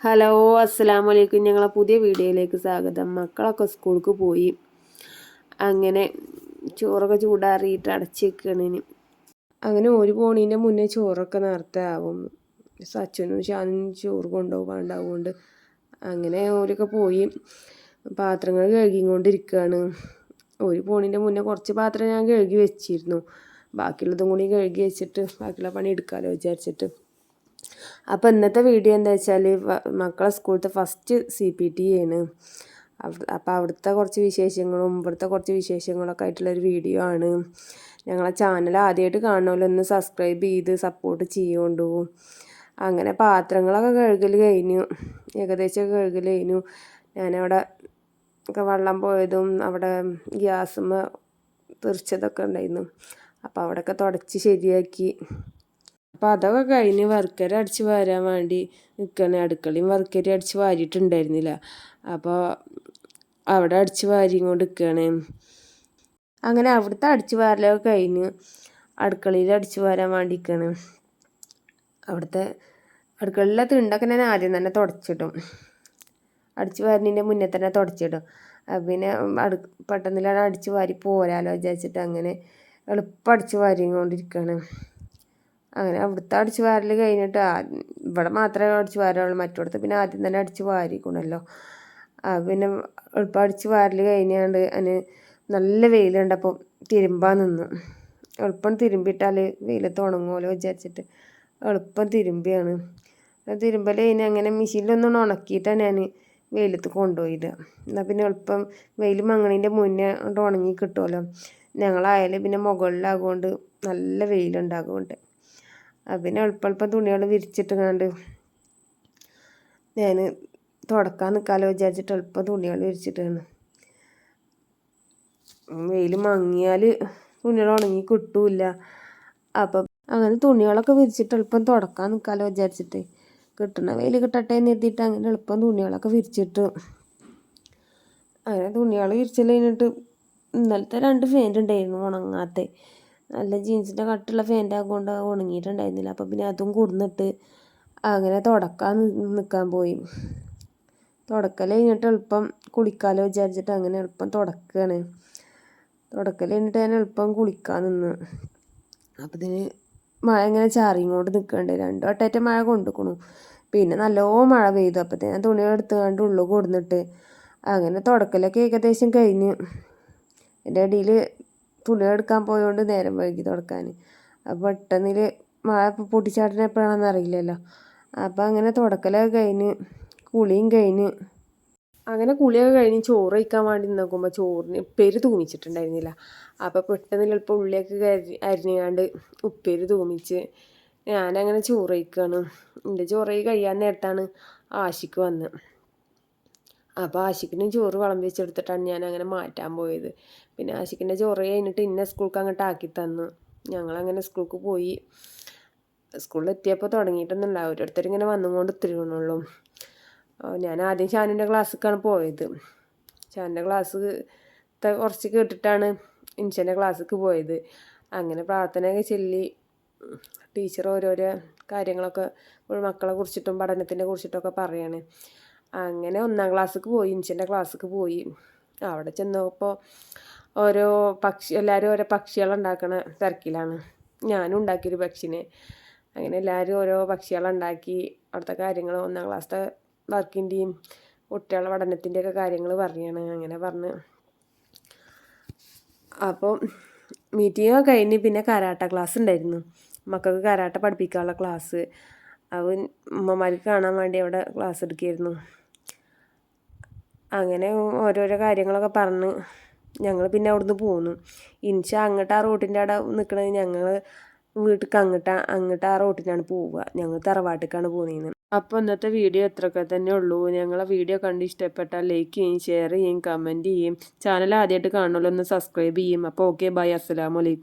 Hello അസ്സാം വലൈക്കും ഞങ്ങളെ പുതിയ വീഡിയോയിലേക്ക് സ്വാഗതം. മക്കളൊക്കെ സ്കൂൾക്ക് പോയി. അങ്ങനെ ചോറൊക്കെ ചൂടാറിയിട്ട് അടച്ചു വെക്കണേന് അങ്ങനെ ഒരു പോണീന്റെ മുന്നേ ചോറൊക്കെ നേരത്തെ ആവും. സച്ചനും ഷാനും ചോറ് കൊണ്ടുപോകാണ്ടാവുകൊണ്ട് അങ്ങനെ ഓരൊക്കെ പോയി. പാത്രങ്ങൾ കഴുകിക്കൊണ്ടിരിക്കുകയാണ് ഒരു പോണീന്റെ മുന്നേ കുറച്ച് പാത്രം ഞാൻ കഴുകി വെച്ചിരുന്നു. ബാക്കിയുള്ളതും കൂടി കഴുകി വെച്ചിട്ട് ബാക്കിയുള്ള പണി എടുക്കാമല്ലോ വിചാരിച്ചിട്ട്. അപ്പോൾ ഇന്നത്തെ വീഡിയോ എന്താ വെച്ചാൽ മക്കളെ സ്കൂളത്തെ ഫസ്റ്റ് സി പി ടി ആണ്. അപ്പോൾ അവിടുത്തെ കുറച്ച് വിശേഷങ്ങളും ഇവിടുത്തെ കുറച്ച് വിശേഷങ്ങളൊക്കെ ആയിട്ടുള്ളൊരു വീഡിയോ ആണ്. ഞങ്ങളെ ചാനൽ ആദ്യമായിട്ട് കാണുമല്ലോ ഒന്ന് സബ്സ്ക്രൈബ് ചെയ്ത് സപ്പോർട്ട് ചെയ്യുകൊണ്ടു അങ്ങനെ പാത്രങ്ങളൊക്കെ കഴുകൽ കഴിഞ്ഞു. ഏകദേശം കഴുകൽ കഴിഞ്ഞു. ഞാനവിടെ ഒക്കെ വെള്ളം പോയതും അവിടെ ഗ്യാസുമ്മ തെറിച്ചതൊക്കെ ഉണ്ടായിരുന്നു. അപ്പോൾ അവിടെയൊക്കെ തുടച്ച് ശരിയാക്കി. അപ്പോൾ അതൊക്കെ കഴിഞ്ഞ് വർക്കര അടിച്ച് വരാൻ വേണ്ടി നിൽക്കണ അടുക്കളയും വർക്കര അടിച്ച് വാരിയിട്ടുണ്ടായിരുന്നില്ല. അപ്പോൾ അവിടെ അടിച്ച് വാരി നിൽക്കുകയാണ് അങ്ങനെ അവിടുത്തെ അടിച്ച് വാരലൊക്കെ കഴിഞ്ഞ് അടുക്കളയിൽ അടിച്ച് വാരാൻ വേണ്ടി നിൽക്കുകയാണ് അവിടുത്തെ അടുക്കളയിലെ തിണ്ടൊക്കെ ഞാൻ ആദ്യം തന്നെ തുടച്ചിട്ടും അടിച്ച് വാരുന്നതിന്റെ മുന്നേ തന്നെ തുടച്ചിടും. പിന്നെ അടു പെട്ടെന്നിലാണ് അടിച്ച് വാരി പോരാലോ വിചാരിച്ചിട്ട് അങ്ങനെ എളുപ്പം അടിച്ച് വാരിക്കൊണ്ടിരിക്കുകയാണ് അങ്ങനെ അവിടുത്തെ അടിച്ച് വാരൽ കഴിഞ്ഞിട്ട് ഇവിടെ മാത്രമേ അടിച്ച് വാരുള്ളൂ മറ്റിടത്ത് പിന്നെ ആദ്യം തന്നെ അടിച്ച് വാരിക്കണല്ലോ. പിന്നെ എളുപ്പം അടിച്ച് വാരൽ കഴിഞ്ഞാണ്ട് അതിന് നല്ല വെയിലുണ്ടപ്പോൾ തിരുമ്പാൻ നിന്നു. എളുപ്പം തിരുമ്പിയിട്ടാൽ വെയിലത്ത് ഉണങ്ങുമല്ലോ വിചാരിച്ചിട്ട്. എളുപ്പം തിരുമ്പിയാണ്. തിരുമ്പൽ കഴിഞ്ഞ് അങ്ങനെ മെഷീനിലൊന്നും ഉണക്കിയിട്ടാണ് ഞാൻ വെയിലത്ത് കൊണ്ടുപോയിടുക എന്നാൽ പിന്നെ എളുപ്പം വെയിൽ മങ്ങണീന്റെ മുന്നേ കൊണ്ട് ഉണങ്ങി കിട്ടുമല്ലോ ഞങ്ങളായാലും പിന്നെ മുകളിലാകൊണ്ട് നല്ല വെയിലുണ്ടാകുന്നുണ്ട്. പിന്നെ എളുപ്പം തുണികൾ വിരിച്ചിട്ടുങ്ങാണ്ട് ഞാൻ തുടക്കാൻ നിൽക്കാമല്ലോ വിചാരിച്ചിട്ട് എളുപ്പം തുണികൾ വിരിച്ചിട്ടാണ് വെയിൽ മങ്ങിയാൽ തുണികൾ ഉണങ്ങി കിട്ടൂല അപ്പം അങ്ങനെ തുണികളൊക്കെ വിരിച്ചിട്ട് എളുപ്പം തുടക്കാൻ നിൽക്കാമല്ലോ വിചാരിച്ചിട്ട്. കിട്ടണ വെയിൽ കിട്ടട്ടെ എന്ന് അങ്ങനെ എളുപ്പം തുണികളൊക്കെ വിരിച്ചിട്ട് അങ്ങനെ തുണികൾ വിരിച്ചൽ കഴിഞ്ഞിട്ട് ഇന്നലത്തെ രണ്ട് ഫാൻ ഉണ്ടായിരുന്നു ഉണങ്ങാത്ത. നല്ല ജീൻസിന്റെ കട്ടുള്ള ഫാന്റ് ആകൊണ്ട് ഉണങ്ങിയിട്ടുണ്ടായിരുന്നില്ല. അപ്പോൾ പിന്നെ അതും കൊടുന്നിട്ട് അങ്ങനെ തുടക്കാൻ നിൽക്കാൻ പോയി. തുടക്കൽ കഴിഞ്ഞിട്ട് എളുപ്പം കുളിക്കാലോ വിചാരിച്ചിട്ട് അങ്ങനെ എളുപ്പം തുടക്കുകയാണ് തുടക്കൽ കഴിഞ്ഞിട്ട് ഞാൻ എളുപ്പം കുളിക്കാൻ നിന്ന്. അപ്പം ഇതിന് മഴ ഇങ്ങനെ ചാറിയും കൊണ്ട് നിൽക്കണ്ടേ രണ്ടു വട്ടമായിട്ട് മഴ കൊണ്ടുക്കണു. പിന്നെ നല്ലോ മഴ പെയ്തു. ഞാൻ തുണി എടുത്തുകൊണ്ട് ഉള്ളു കൊടുന്നിട്ട് അങ്ങനെ തുടക്കലൊക്കെ ഏകദേശം കഴിഞ്ഞ്. എന്റെ ഇടയിൽ തുണി എടുക്കാൻ പോയതുകൊണ്ട് നേരം വൈകി തുടക്കാൻ അപ്പോൾ പെട്ടെന്നിൽ മഴ പൊട്ടിച്ചാട്ടിന് എപ്പോഴാണെന്ന് അറിയില്ലല്ലോ. അപ്പോൾ അങ്ങനെ തുടക്കലൊക്കെ കഴിഞ്ഞ് കുളിയും കഴിഞ്ഞ്. അങ്ങനെ കുളിയൊക്കെ കഴിഞ്ഞ് ചോറ് കഴിക്കാൻ വേണ്ടി നോക്കുമ്പോൾ ചോറിന് ഉപ്പേര് തൂമിച്ചിട്ടുണ്ടായിരുന്നില്ല. അപ്പോൾ പെട്ടെന്ന് ചിലപ്പോൾ ഉള്ളിയൊക്കെ അരി അരിഞ്ഞാണ്ട് ഉപ്പേര് തൂമിച്ച് ഞാനങ്ങനെ ചോറ് കഴിക്കുകയാണ് എന്റെ ചോറ് കഴിയാൻ നേരത്താണ് ആശിക്ക് വന്ന്. അപ്പോൾ ആശിക്കിന് ചോറ് വിളമ്പി വെച്ചെടുത്തിട്ടാണ് ഞാൻ അങ്ങനെ മാറ്റാൻ പോയത്. പിന്നെ ആശിക്കിന്റെ ചോറ് കഴിഞ്ഞിട്ട് ഇന്ന സ്കൂൾക്ക് അങ്ങോട്ട് ആക്കി തന്നു. ഞങ്ങളങ്ങനെ സ്കൂൾക്ക് പോയി. സ്കൂളിൽ എത്തിയപ്പോൾ തുടങ്ങിയിട്ടൊന്നുമില്ല ഓരോരുത്തർ ഇങ്ങനെ വന്നുകൊണ്ട് തിരുവണുള്ളൂ ഞാൻ ആദ്യം ഷാനിന്റെ ക്ലാസ്സിലേക്കാണ് പോയത്. ഷാനിന്റെ ക്ലാസ് കുറച്ച് കേട്ടിട്ടാണ് ഇൻഷന്റെ ക്ലാസ്സിലേക്ക് പോയത്. അങ്ങനെ പ്രാർത്ഥനയൊക്കെ ചൊല്ലി. ടീച്ചർ ഓരോരോ കാര്യങ്ങളൊക്കെ മക്കളെ കുറിച്ചിട്ടും പഠനത്തിനെ കുറിച്ചിട്ടൊക്കെ പറയാണ്. അങ്ങനെ ഒന്നാം ക്ലാസ്സിക്ക് പോയി ഇൻഷന്റെ ക്ലാസ്സിക്ക് പോയി. അവിടെ ചെന്നപ്പോൾ ഓരോ പക്ഷി എല്ലാവരും ഓരോ പക്ഷികളുണ്ടാക്കണ തിരക്കിലാണ്. ഞാനും ഉണ്ടാക്കിയൊരു പക്ഷിനെ. അങ്ങനെ എല്ലാവരും ഓരോ പക്ഷികളുണ്ടാക്കി അവിടുത്തെ കാര്യങ്ങൾ ഒന്നാം ക്ലാസ്സിലെ വർക്കിന്റെയും കുട്ടികളുടെ പഠനത്തിന്റെയൊക്കെ കാര്യങ്ങൾ പറയാണ് അങ്ങനെ പറഞ്ഞ്. അപ്പോൾ മീറ്റിംഗ് കഴിഞ്ഞ് പിന്നെ കരാട്ട ക്ലാസ് ഉണ്ടായിരുന്നു. മക്കൾക്ക് കരാട്ട പഠിപ്പിക്കാനുള്ള ക്ലാസ് അവൻ ഉമ്മമാർക്ക് കാണാൻ വേണ്ടി അവിടെ ക്ലാസ് എടുക്കുകയായിരുന്നു അങ്ങനെ ഓരോരോ കാര്യങ്ങളൊക്കെ പറഞ്ഞ് ഞങ്ങൾ പിന്നെ അവിടുന്ന് പോന്നു. ഇൻഷ അങ്ങോട്ട് ആ റോട്ടിന്റെ അവിടെ നിൽക്കണത് ഞങ്ങൾ വീട്ടിലേക്ക് അങ്ങോട്ട് അങ്ങോട്ട് ആ റോട്ടിനാണ് പോവുക. ഞങ്ങൾ തറവാട്ടിലേക്കാണ് പോകുന്നത് അപ്പോൾ ഇന്നത്തെ വീഡിയോ എത്രയൊക്കെ തന്നെ ഉള്ളൂ. ഞങ്ങളെ വീഡിയോ കണ്ട് ഇഷ്ടപ്പെട്ടാൽ ലൈക്ക് ചെയ്യും ഷെയർ ചെയ്യും കമന്റ് ചെയ്യും. ചാനൽ ആദ്യമായിട്ട് കാണുമല്ലോ ഒന്ന് സബ്സ്ക്രൈബ് ചെയ്യും അപ്പോൾ ഓക്കെ ബൈ അസ്സലാമലൈക്കും